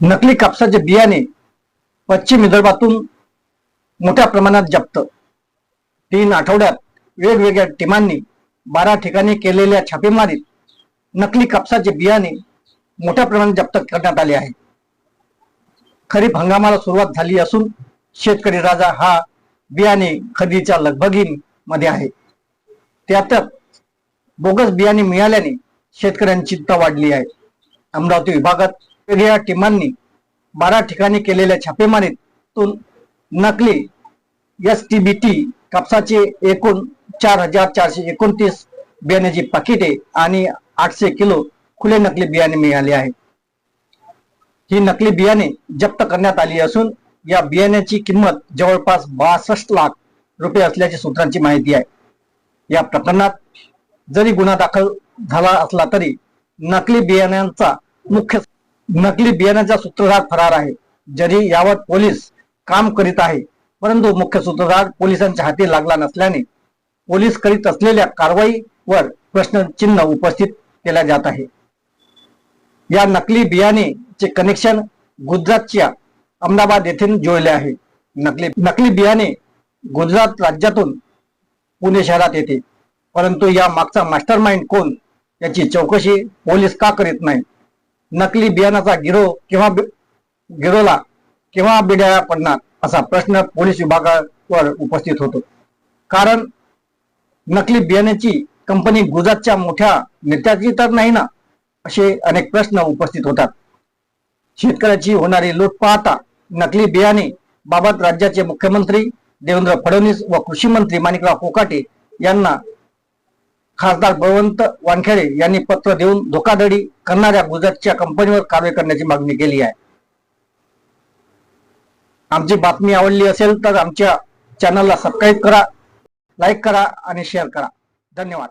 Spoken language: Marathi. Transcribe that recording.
नकली कापसाचे बियाणे पश्चिम विदर्भातून मोठ्या प्रमाणात जप्त. तीन आठवड्यात वेगवेगळ्या टीमांनी बारा ठिकाणी केलेल्या छापेमारीत नकली कापसाचे बियाणे मोठ्या प्रमाणात जप्त करण्यात आले आहे. खरीप हंगामाला सुरुवात झाली असून शेतकरी राजा हा बियाणे खरेदीच्या लगबगीमध्ये आहे. त्यातच बोगस बियाणे मिळाल्याने शेतकऱ्यांची चिंता वाढली आहे. अमरावती विभागात वेगवेगळ्या टीमांनी बारा ठिकाणी केलेल्या छापेमारीतून नकली एस टी बी टी कापसाचे एकूण चार हजार चारशे एकोणतीस बियाण्याची पाकिटे आणि आठशे किलो खुले नकली बियाणे मिळाले आहे. ही नकली बियाणे जप्त करण्यात आली असून या बियाण्याची किंमत जवळपास बासष्ट लाख रुपये असल्याची सूत्रांची माहिती आहे. या प्रकरणात जरी गुन्हा दाखल झाला असला तरी नकली बियाण्यांचा मुख्य नकली बियाण्याचा सूत्रधार फरार आहे जरी यावर पोलीस काम करीत आहे परंतु मुख्य सूत्रधार पोलिसांच्या हाती लागला नसल्याने पोलीस करीत असलेल्या कारवाईवर प्रश्नचिन्ह उपस्थित केल्या जात आहे. या नकली बियाणेचे कनेक्शन गुजरातच्या अहमदाबाद येथून जोडले आहे. नकली नकली बियाणे गुजरात राज्यातून पुणे शहरात येते परंतु या मागचा मास्टर माइंड कोण? याची चौकशी पोलीस का करीत नाही नकली बियाणाचा गिरो किंवा गिरोला केव्हा बिड्या पडणार असा प्रश्न पोलीस विभागावर उपस्थित होतो. कारण नकली बियाण्याची कंपनी गुजरातच्या मोठ्या नेत्याची तर नाही ना असे अनेक प्रश्न उपस्थित होतात. शेतकऱ्याची होणारी लूट पाहता नकली बियाणे बाबत राज्याचे मुख्यमंत्री देवेंद्र फडणवीस व कृषी मंत्री माणिकराव कोकाटे यांना खासदार बळवंत वानखेडे यांनी पत्र देऊन धोकाधडी करणाऱ्या गुजरातच्या कंपनीवर कारवाई करण्याची मागणी केली आहे. आमची बातमी आवडली असेल तर आमच्या चॅनलला सबस्क्राईब करा लाईक करा आणि शेअर करा. धन्यवाद.